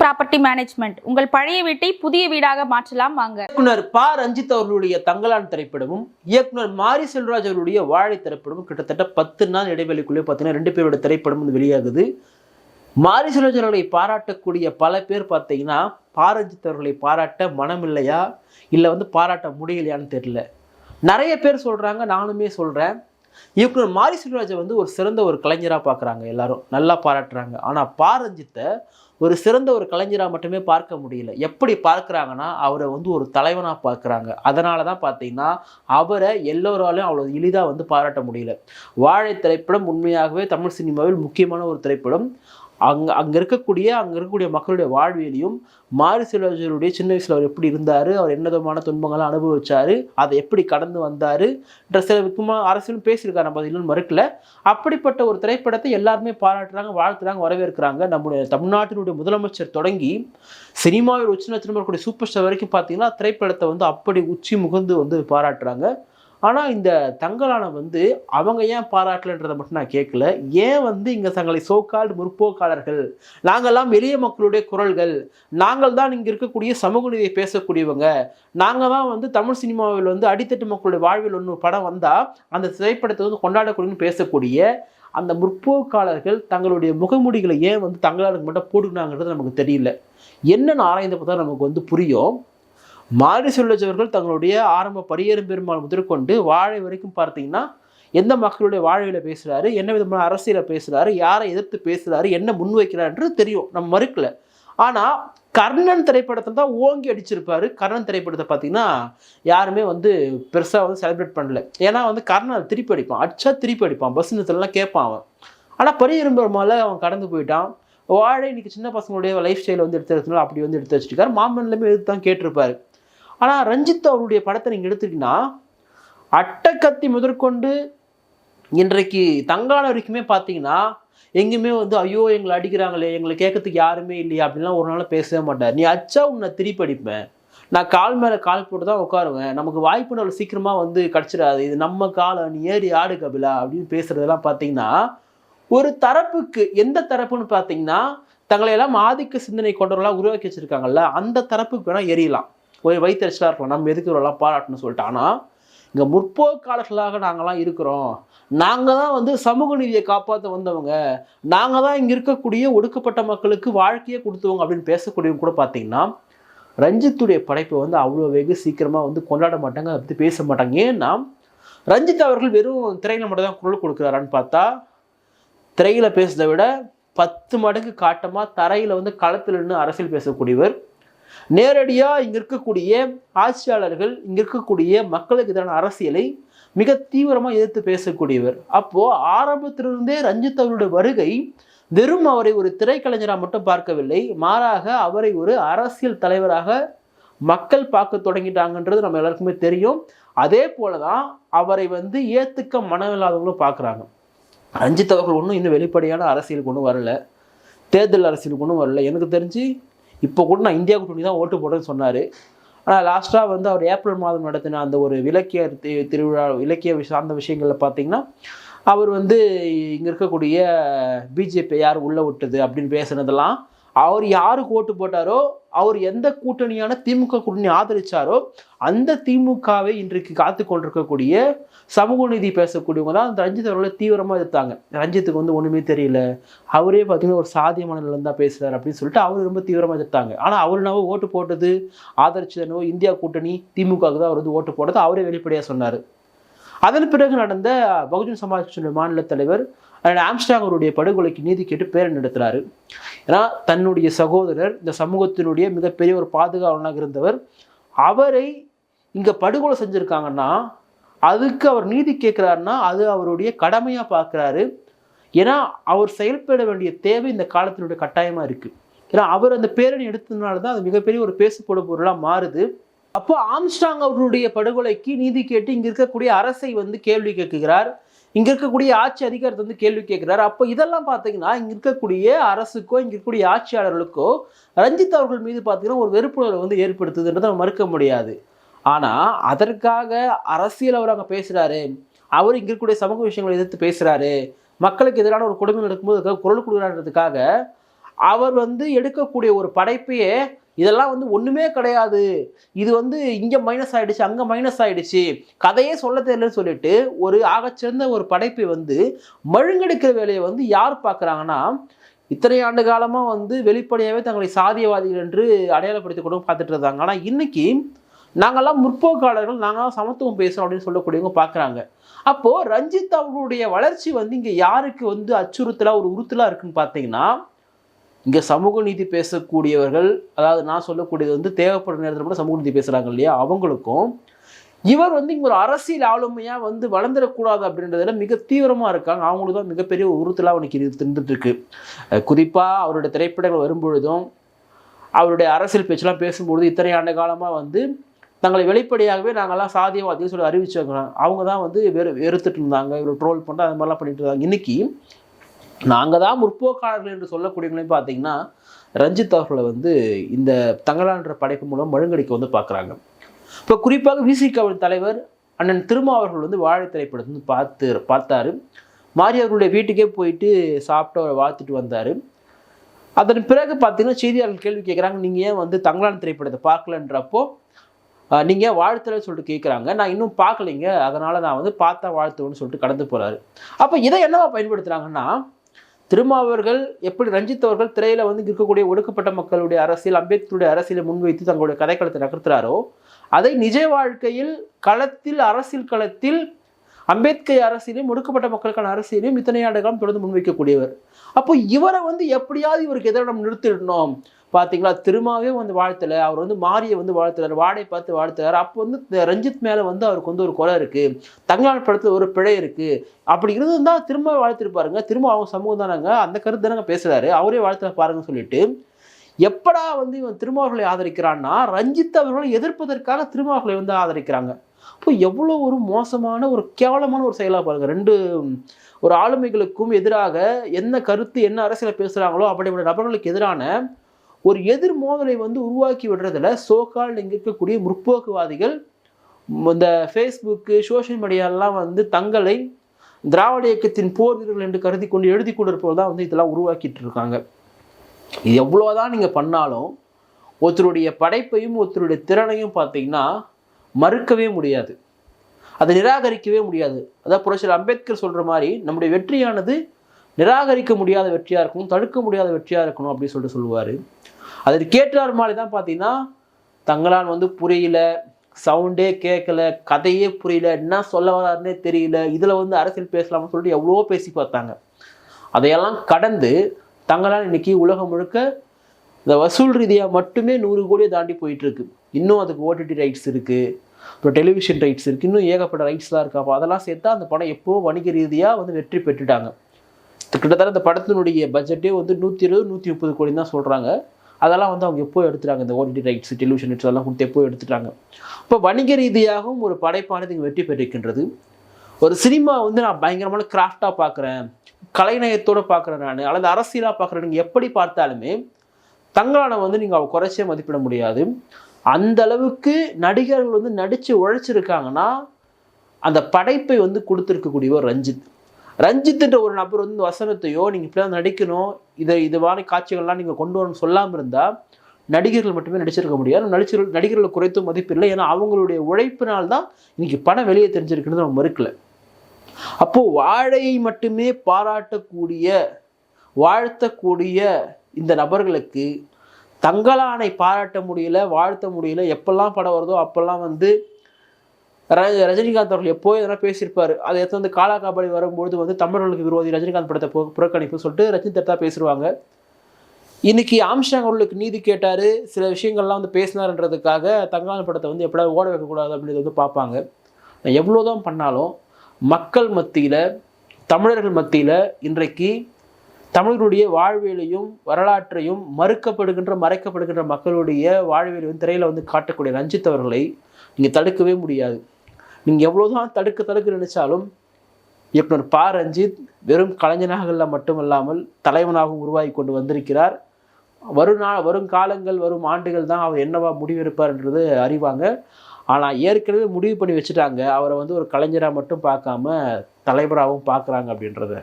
Property management உங்கள் பழைய வீட்டை புதிய வீடாக மாற்றலாம் வாங்க. இயக்குனர் ப. ரஞ்சித் அவர்களுடைய தங்கலான் திரைப்படமும் இயக்குனர் மாரி செல்வராஜ் அவர்களுடைய வாழை திரைப்படமும் கிட்டத்தட்ட பத்து நாள் இடைவெளிக்குள்ளே பார்த்தீங்கன்னா ரெண்டு பேரோட திரைப்படம் வந்து வெளியாகுது. மாரி செல்வராஜ் அவர்களை பாராட்டக்கூடிய பல பேர் பார்த்தீங்கன்னா பாரஞ்சித் அவர்களை பாராட்ட மனம் இல்லையா இல்லை வந்து பாராட்ட முடியலையான்னு தெரியல. நிறைய பேர் சொல்கிறாங்க நானுமே சொல்கிறேன் இயக்குனர் மாரி செல்வராஜை வந்து ஒரு சிறந்த ஒரு கலைஞராக பார்க்குறாங்க எல்லாரும். நல்லா பாராட்டுறாங்க. ஆனால் பாரஞ்சித்தை ஒரு சிறந்த ஒரு கலைஞராக மட்டுமே பார்க்க முடியல. எப்படி பார்க்குறாங்கன்னா அவரை வந்து ஒரு தலைவனாக பார்க்குறாங்க. அதனால தான் பார்த்தீங்கன்னா அவரை எல்லோராலையும் அவ்வளோ எளிதாக வந்து பாராட்ட முடியல. வாழை திரைப்படம் உண்மையாகவே தமிழ் சினிமாவில் முக்கியமான ஒரு திரைப்படம். அங்கே அங்கே இருக்கக்கூடிய அங்கே இருக்கக்கூடிய மக்களுடைய வாழ்வியலையும் மாரி செல்வராஜருடைய சின்ன வயசில் அவர் எப்படி இருந்தார் அவர் என்ன விதமான துன்பங்கள்லாம் அனுபவிச்சார் அதை எப்படி கடந்து வந்தார் சில முக்கியமாக அரசியலும் பேசியிருக்காரு நம்ம இல்லைன்னு மறுக்கல அப்படிப்பட்ட ஒரு திரைப்படத்தை எல்லாருமே பாராட்டுறாங்க வாழ்த்துறாங்க வரவேற்கிறாங்க நம்முடைய தமிழ்நாட்டினுடைய முதலமைச்சர் தொடங்கி சினிமாவில் உச்ச நட்சத்திரம் சூப்பர் ஸ்டார் வரைக்கும் பார்த்தீங்கன்னா திரைப்படத்தை வந்து அப்படி உச்சி முகந்து வந்து பாராட்டுறாங்க ஆனால் இந்த தங்கலான வந்து அவங்க ஏன் பாராட்டலன்றதை மட்டும் நான் கேட்கல. ஏன் வந்து இங்கே தங்களை சோக்கால்டு முற்போக்காளர்கள்? நாங்கள்லாம் எளிய மக்களுடைய குரல்கள். நாங்கள் தான் இங்கே இருக்கக்கூடிய சமூக நீதியை பேசக்கூடியவங்க. நாங்கள் தான் வந்து தமிழ் சினிமாவில் வந்து அடித்தட்டு மக்களுடைய வாழ்வில் ஒன்று படம் வந்தால் அந்த திரைப்படத்தை வந்து கொண்டாடக்கூடியன்னு பேசக்கூடிய அந்த முற்போக்காளர்கள் தங்களுடைய முகமுடிகளை ஏன் வந்து தங்களாளுக்கு மட்டும் போட்டுக்கினாங்கிறது நமக்கு தெரியல. என்னென்னு ஆராய்ந்த பார்த்தா நமக்கு வந்து புரியும்? மாறி செல்வஜவர்கள் தங்களுடைய ஆரம்ப பரியரும் பெருமாள் முதற்கொண்டு வாழை வரைக்கும் பார்த்தீங்கன்னா எந்த மக்களுடைய வாழ்வில் பேசுகிறாரு என்ன விதமான அரசியலை பேசுகிறாரு யாரை எதிர்த்து பேசுகிறாரு என்ன முன்வைக்கிறாருன்றது தெரியும். நம்ம மறுக்கல. ஆனால் கர்ணன் திரைப்படத்தை தான் ஓங்கி அடிச்சிருப்பாரு. கர்ணன் திரைப்படத்தை பார்த்தீங்கன்னா யாருமே வந்து பெருசாக வந்து செலிப்ரேட் பண்ணல. ஏன்னா வந்து கர்ணன் அதை திருப்பி அடிப்பான். அடிச்சா திருப்பி அடிப்பான். பஸ் நிறுத்தலாம் கேட்பான் அவன். ஆனால் பரியேறும் பெருமாள் அவன் கடந்து போயிட்டான். வாழை இன்னைக்கு சின்ன பசங்களுடைய லைஃப் ஸ்டைல் வந்து எடுத்து எடுத்துனால அப்படி வந்து எடுத்து வச்சிருக்காரு. மாமன்லமே எடுத்து தான் கேட்டிருப்பாரு. ஆனால் ரஞ்சித் அவருடைய படத்தை நீங்கள் எடுத்துக்கிட்டீங்கன்னா அட்டக்கத்தி முதற்கொண்டு இன்றைக்கு தங்கான வரைக்குமே பார்த்தீங்கன்னா எங்கேயுமே வந்து ஐயோ எங்களை அடிக்கிறாங்களே எங்களை கேட்கறதுக்கு யாருமே இல்லையா அப்படின்லாம் ஒரு நாள் பேசவே மாட்டார். நீ அச்சா உன்னை திருப்பி அடிப்பேன் நான் கால் மேலே கால் போட்டு தான் உட்காருவேன். நமக்கு வாய்ப்பு அவ்வளோ சீக்கிரமாக வந்து கிடச்சிடாது. இது நம்ம காலம் நீ ஏறி ஆடு கபிலா அப்படின்னு பேசுறதெல்லாம் பார்த்தீங்கன்னா ஒரு தரப்புக்கு எந்த தரப்புன்னு பார்த்தீங்கன்னா தங்களை எல்லாம் ஆதிக்க சிந்தனை கொண்டவர்களாக உருவாக்கி வச்சுருக்காங்கல்ல அந்த தரப்புக்கு வேணால் எரியலாம் போய் வைத்தறிச்சலாக இருக்கலாம் நம்ம எதுக்கு இவரெல்லாம் பாராட்டணும்னு சொல்லிட்டு. ஆனால் இங்கே முற்போக்காளர்களாக நாங்களாம் இருக்கிறோம். நாங்கள் தான் வந்து சமூக நீதியை காப்பாற்ற வந்தவங்க. நாங்கள் தான் இங்கே இருக்கக்கூடிய ஒடுக்கப்பட்ட மக்களுக்கு வாழ்க்கையே கொடுத்தவங்க அப்படின்னு பேசக்கூடியவங்க கூட பார்த்தீங்கன்னா ரஞ்சித்துடைய படைப்பை வந்து அவ்வளோ வெகு சீக்கிரமாக வந்து கொண்டாட மாட்டாங்க. அதை பற்றி பேச மாட்டாங்க. ஏன்னா ரஞ்சித் அவர்கள் வெறும் திரையில மட்டும் தான் குரல் கொடுக்குறாரான்னு பார்த்தா திரையில் பேசுறதை விட பத்து மடங்கு காட்டமாக தரையில் வந்து களத்தில் நின்று அரசியல் பேசக்கூடியவர் நேரடியாக இங்கே இருக்கக்கூடிய ஆட்சியாளர்கள் இங்கே இருக்கக்கூடிய மக்களுக்கு எதிரான அரசியலை மிக தீவிரமாக எதிர்த்து பேசக்கூடியவர். அப்போது ஆரம்பத்திலிருந்தே ரஞ்சித் அவருடைய வருகை வெறும் அவரை ஒரு திரைக்கலைஞராக மட்டும் பார்க்கவில்லை மாறாக அவரை ஒரு அரசியல் தலைவராக மக்கள் பார்க்க தொடங்கிட்டாங்கன்றது நம்ம எல்லாருக்குமே தெரியும். அதே போல தான் அவரை வந்து ஏற்றுக்க மனமில்லாதவங்களும் பார்க்குறாங்க. ரஞ்சித் அவர்கள் ஒன்றும் இன்னும் வெளிப்படையான அரசியலுக்கு ஒன்றும் வரல. தேர்தல் அரசியலுக்கு ஒன்றும் வரல. எனக்கு தெரிஞ்சு இப்போ கூட நான் இந்தியா கூட்டணி தான் ஓட்டு போடுறேன்னு சொன்னார். ஆனால் லாஸ்ட்டாக வந்து அவர் ஏப்ரல் மாதம் நடத்தின அந்த ஒரு இலக்கிய திருவிழா இலக்கிய சார்ந்த விஷயங்களில் பார்த்தீங்கன்னா அவர் வந்து இங்கே இருக்கக்கூடிய பிஜேபி யார் உள்ளே விட்டது அப்படின்னு பேசுனதெல்லாம் அவர் யாருக்கு ஓட்டு போட்டாரோ அவர் எந்த கூட்டணியான திமுக கூட்டணி ஆதரிச்சாரோ அந்த திமுகவை இன்றைக்கு காத்து கொண்டிருக்கக்கூடிய சமூக நீதி பேசக்கூடியவங்க தான் அந்த ரஞ்சித் அவர்களை தீவிரமாக எதிர்த்தாங்க. ரஞ்சித்துக்கு வந்து ஒன்றுமே தெரியல. அவரே பார்த்தீங்கன்னா ஒரு சாதிய மனநிலம் தான் பேசுகிறார் அப்படின்னு சொல்லிட்டு அவர் ரொம்ப தீவிரமாக எதிர்த்தாங்க. ஆனால் அவர் என்னவோ ஓட்டு போட்டது ஆதரிச்சது என்னவோ இந்தியா கூட்டணி திமுகவுக்கு தான் அவர் வந்து ஓட்டு போட்டது அவரே வெளிப்படையாக சொன்னார். அதன் பிறகு நடந்த பகுஜன் சமாஜ் மாநில தலைவர் அதனால் ஆம்ஸ்டாங் அவருடைய படுகொலைக்கு நீதி கேட்டு பேரணி நடத்துகிறாரு ஏன்னா தன்னுடைய சகோதரர் இந்த சமூகத்தினுடைய மிகப்பெரிய ஒரு பாதுகாவலனாக இருந்தவர் அவரை இங்கே படுகொலை செஞ்சுருக்காங்கன்னா அதுக்கு அவர் நீதி கேட்குறாருன்னா அது அவருடைய கடமையாக பார்க்குறாரு. ஏன்னா அவர் செயல்பட வேண்டிய தேவை இந்த காலத்தினுடைய கட்டாயமாக இருக்குது ஏன்னா அவர் அந்த பேரணி எடுத்ததுனால தான் அது மிகப்பெரிய ஒரு பேசுபோட பொருளாக மாறுது. அப்போ ஆம்ஸ்டாங் அவர்களுடைய படுகொலைக்கு நீதி கேட்டு இங்கே இருக்கக்கூடிய அரசை வந்து கேள்வி கேட்குகிறார். இங்க இருக்கக்கூடிய ஆட்சி அதிகாரத்தை வந்து கேள்வி கேட்கிறார். அப்போ இதெல்லாம் பார்த்தீங்கன்னா இங்க இருக்கக்கூடிய அரசுக்கோ இங்க இருக்கக்கூடிய ஆட்சியாளர்களுக்கோ ரஞ்சித் அவர்கள் மீது பார்த்தீங்கன்னா ஒரு வெறுப்புணர்வை வந்து ஏற்படுத்துதுன்றதை நம்ம மறுக்க முடியாது. ஆனா அதற்காக அரசியல் அவர் அங்க பேசுறாரு. அவர் இங்க இருக்கக்கூடிய சமூக விஷயங்களை எதிர்த்து பேசுறாரு. மக்களுக்கு எதிரான ஒரு கொடுமை நடக்கும்போது குரல் கொடுக்குறான்றதுக்காக அவர் வந்து எடுக்கக்கூடிய ஒரு படைப்பையே இதெல்லாம் வந்து ஒன்றுமே கிடையாது. இது வந்து இங்கே மைனஸ் ஆகிடுச்சு அங்கே மைனஸ் ஆகிடுச்சு கதையே சொல்ல தெரியலன்னு சொல்லிட்டு ஒரு ஆகச்சிறந்த ஒரு படைப்பை வந்து மழுங்கெடுக்கிற வேலையை வந்து யார் பார்க்குறாங்கன்னா இத்தனை ஆண்டு காலமாக வந்து வெளிப்படையாகவே தங்களை சாதியவாதிகள் என்று அடையாளப்படுத்தி கொண்டு பார்த்துட்டு இருந்தாங்க ஆனால் இன்னைக்கு நாங்கள்லாம் முற்போக்காளர்கள் நாங்களாம் சமத்துவம் பேசுறோம் அப்படின்னு சொல்லக்கூடியவங்க பார்க்குறாங்க. அப்போது ரஞ்சித் அவர்களுடைய வளர்ச்சி வந்து இங்கே யாருக்கு வந்து அச்சுறுத்தலாக ஒரு உறுத்தலாக இருக்குன்னு பார்த்தீங்கன்னா இங்கே சமூக நீதி பேசக்கூடியவர்கள் அதாவது நான் சொல்லக்கூடியது வந்து தேவைப்படுற நேரத்தில் கூட சமூக நீதி பேசுகிறாங்க இல்லையா அவங்களுக்கும் இவர் வந்து இங்கே ஒரு அரசியல் ஆளுமையாக வந்து வளர்ந்துடக்கூடாது அப்படின்றதுல மிக தீவிரமாக இருக்காங்க. அவங்களுக்கு தான் மிகப்பெரிய உறுத்தலாக அவனுக்கு இரு- குறிப்பாக அவருடைய திரைப்படங்கள் வரும்பொழுதும் அவருடைய அரசியல் பேச்செல்லாம் பேசும்பொழுது இத்தனை ஆண்டு காலமாக வந்து தங்களை வெளிப்படையாகவே நாங்கள்லாம் சாதியவாதிகள் சொல்லி அறிவிச்சாங்க அவங்க தான் வந்து வெறு வெறுத்துட்டு இருந்தாங்க. இவர் ட்ரோல் பண்ணிட்டு அது மாதிரிலாம் பண்ணிட்டு இருந்தாங்க. இன்னைக்கு நாங்கள் தான் முற்போக்காளர்கள் என்று சொல்லக்கூடியவங்களையும் பார்த்தீங்கன்னா ரஞ்சித் அவர்களை வந்து இந்த தங்கலான்ற படைப்பு மூலம் மழுங்கடிக்க வந்து பார்க்குறாங்க. இப்போ குறிப்பாக விசிகாவின் தலைவர் அண்ணன் திருமா அவர்கள் வந்து வாழை திரைப்படத்தை வந்து பார்த்து பார்த்தாரு. மாரி அவர்களுடைய வீட்டுக்கே போயிட்டு சாப்பிட்டு அவரை வாழ்த்துட்டு வந்தார். அதன் பிறகு பார்த்தீங்கன்னா செய்தியாளர்கள் கேள்வி கேட்குறாங்க நீங்கள் ஏன் வந்து தங்கலான் திரைப்படத்தை பார்க்கலன்றப்போ நீங்கள் நீங்க ஏன் சொல்லிட்டு கேட்குறாங்க. நான் இன்னும் பார்க்கலைங்க. அதனால் நான் வந்து பார்த்தா வாழ்த்துவேன்னு சொல்லிட்டு கடந்து போகிறாரு அப்போ இதை என்னவா பயன்படுத்துகிறாங்கன்னா திருமாவர்கள் எப்படி ரஞ்சித் அவர்கள் திரையில வந்து இருக்கக்கூடிய ஒடுக்கப்பட்ட மக்களுடைய அரசியல் அம்பேத்கருடைய அரசியலை முன்வைத்து தங்களுடைய கதைக்களத்தை நகர்த்துறாரோ அதை நிஜ வாழ்க்கையில் களத்தில் அரசியல் களத்தில் அம்பேத்கர் அரசியலையும் ஒடுக்கப்பட்ட மக்களுக்கான அரசியலையும் இத்தனை ஆண்டுகளும் தொடர்ந்து முன்வைக்கக்கூடியவர். அப்போ இவரை வந்து எப்படியாவது இவருக்கு எதிராக நம்ம நிறுத்திடணும். பார்த்தீங்களா திருமாவே வந்து வாழ்த்தலை. அவர் வந்து மாரியை வந்து வாழ்த்துறாரு. வாடை பார்த்து வாழ்த்துறாரு. அப்போ வந்து ரஞ்சித் மேலே வந்து அவருக்கு வந்து ஒரு குறை இருக்குது தங்களான் படத்தில் ஒரு பிழை இருக்குது அப்படி இருந்திருந்தா திரும்ப வாழ்த்திருப்பாருங்க. திரும்ப அவங்க சமூகம் தானாங்க? அந்த கருத்து தானங்க பேசுகிறாரு அவரே வாழ்த்தல பாருங்கன்னு சொல்லிட்டு. எப்படா வந்து இவன் திருமாவர்களை ஆதரிக்கிறான்னா ரஞ்சித் அவர்களை எதிர்ப்பதற்காக திருமாவர்களை வந்து ஆதரிக்கிறாங்க. அப்போ எவ்வளோ ஒரு மோசமான ஒரு கேவலமான ஒரு செயலாக பாருங்கள் ரெண்டு ஒரு ஆளுமைகளுக்கும் எதிராக என்ன கருத்து என்ன அரசியலை பேசுகிறாங்களோ அப்படிப்பட்ட நபர்களுக்கு எதிரான ஒரு எதிர் மோதலை வந்து உருவாக்கி விடுறதுல சோகால் இங்கே இருக்கக்கூடிய முற்போக்குவாதிகள் இந்த ஃபேஸ்புக்கு சோஷியல் மீடியாலாம் வந்து தங்களை திராவிட இயக்கத்தின் போர் வீரர்கள் என்று கருதி கொண்டு எழுதி கொண்டிருப்பவர் தான் வந்து இதெல்லாம் உருவாக்கிட்டு இருக்காங்க. இது எவ்வளோதான் நீங்கள் பண்ணாலும் ஒருத்தருடைய படைப்பையும் ஒருத்தருடைய திறனையும் பார்த்தீங்கன்னா மறுக்கவே முடியாது. அதை நிராகரிக்கவே முடியாது. அதான் புரட்சியர் அம்பேத்கர் சொல்கிற மாதிரி நம்முடைய வெற்றியானது நிராகரிக்க முடியாத வெற்றியாக இருக்கணும் தடுக்க முடியாத வெற்றியாக இருக்கணும் அப்படின்னு சொல்லிட்டு சொல்லுவார். அதற்கு கேட்டார் மாதிரி தான் பார்த்தீங்கன்னா தங்களால் வந்து புரியல சவுண்டே கேட்கல கதையே புரியல என்ன சொல்ல வராருன்னே தெரியல இதில் வந்து அரசியல் பேசலாம்னு சொல்லிட்டு எவ்வளவோ பேசி பார்த்தாங்க. அதையெல்லாம் கடந்து தங்களால் இன்னைக்கு உலகம் முழுக்க இந்த வசூல் ரீதியாக மட்டுமே நூறு கோடியை தாண்டி போயிட்டுருக்கு. இன்னும் அதுக்கு ஓடிடி ரைட்ஸ் இருக்குது அப்புறம் டெலிவிஷன் ரைட்ஸ் இருக்குது இன்னும் ஏகப்பட்ட ரைட்ஸ்லாம் இருக்கா. அப்போ அதெல்லாம் சேர்த்தா அந்த படம் எப்போ வணிக ரீதியாக வந்து வெற்றி பெற்றுட்டாங்க. கிட்டத்தட்ட அந்த படத்தினுடைய பட்ஜெட்டே வந்து நூற்றி இருபது நூற்றி முப்பது கோடி தான் சொல்கிறாங்க அதெல்லாம் வந்து அவங்க எப்போ எடுத்துட்டாங்க? இந்த ஓடிடி ரைட்ஸ் டெலிவிஷன் ரைட்ஸ் எல்லாம் கொடுத்து எப்போ எடுத்துட்டாங்க? இப்போ வணிக ரீதியாகவும் ஒரு படைப்பானது இங்கே வெற்றி பெற்றிருக்கின்றது. ஒரு சினிமா வந்து நான் பயங்கரமான கிராஃப்டாக பார்க்குறேன் கலைநயத்தோடு பார்க்குறேன் நான் அல்லது அரசியலாக பார்க்குறேன் நீங்கள் எப்படி பார்த்தாலுமே தங்களான வந்து நீங்கள் அவள் குறைச்சே மதிப்பிட முடியாது. அந்த அளவுக்கு நடிகர்கள் வந்து நடித்து உழைச்சிருக்காங்கன்னா அந்த படைப்பை வந்து கொடுத்துருக்கக்கூடியவர் ரஞ்சித். ரஞ்சித்துன்ற ஒரு நபர் வந்து இந்த வசனத்தையோ நீங்கள் இப்படி தான் நடிக்கணும் இதை இது காட்சிகள்லாம் நீங்கள் கொண்டு வரணும்னு சொல்லாமல் இருந்தால் நடிகர்கள் மட்டுமே நடிச்சிருக்க முடியாது. நடிச்சர்கள் நடிகர்களை குறைத்தும் மதிப்பு இல்லை ஏன்னா அவங்களுடைய உழைப்பினால் தான் இன்னைக்கு பணம் வெளியே தெரிஞ்சிருக்குன்னு நம்ம மறுக்கல. அப்போ வாழையை மட்டுமே பாராட்டக்கூடிய வாழ்த்தக்கூடிய இந்த நபர்களுக்கு தங்களானை பாராட்ட முடியல வாழ்த்த முடியல எப்பெல்லாம் படம் வருதோ அப்பெல்லாம் வந்து ரஜினிகாந்த் அவர்கள் எப்போ எதனா பேசியிருப்பார். அதை எடுத்து வந்து காலா காபாடி வரும்போது வந்து தமிழர்களுக்கு விரோதி ரஜினிகாந்த் படத்தை போ புறக்கணிப்பு சொல்லிட்டு ரஜினி தத்தா பேசுவாங்க இன்னைக்கு ஆம்ஷாங் அவர்களுக்கு நீதி கேட்டார். சில விஷயங்கள்லாம் வந்து பேசினாருன்றதுக்காக தங்கான படத்தை வந்து எப்படியாவது ஓட வைக்கக்கூடாது அப்படின்றது வந்து பார்ப்பாங்க. எவ்வளோதான் பண்ணாலும் மக்கள் மத்தியில் தமிழர்கள் மத்தியில் இன்றைக்கு தமிழர்களுடைய வாழ்வியலையும் வரலாற்றையும் மறுக்கப்படுகின்ற மறைக்கப்படுகின்ற மக்களுடைய வாழ்வியலையும் திரையில் வந்து காட்டக்கூடிய ரஞ்சித் அவர்களை நீங்கள் தடுக்கவே முடியாது. நீங்கள் எவ்வளோ தான் தடுக்க தடுக்க நினச்சாலும் இயக்குனர் பா. ரஞ்சித் வெறும் கலைஞனாக மட்டுமல்லாமல் தலைவனாகவும் உருவாகி கொண்டு வந்திருக்கிறார். வரும் நாள் வரும் காலங்கள் வரும் ஆண்டுகள் தான் அவர் என்னவா முடிவெடுப்பார்ன்றது அறிவாங்க. ஆனால் ஏற்கனவே முடிவு பண்ணி வச்சுட்டாங்க. அவரை வந்து ஒரு கலைஞராக மட்டும் பார்க்காம தலைவராகவும் பார்க்குறாங்க அப்படின்றத.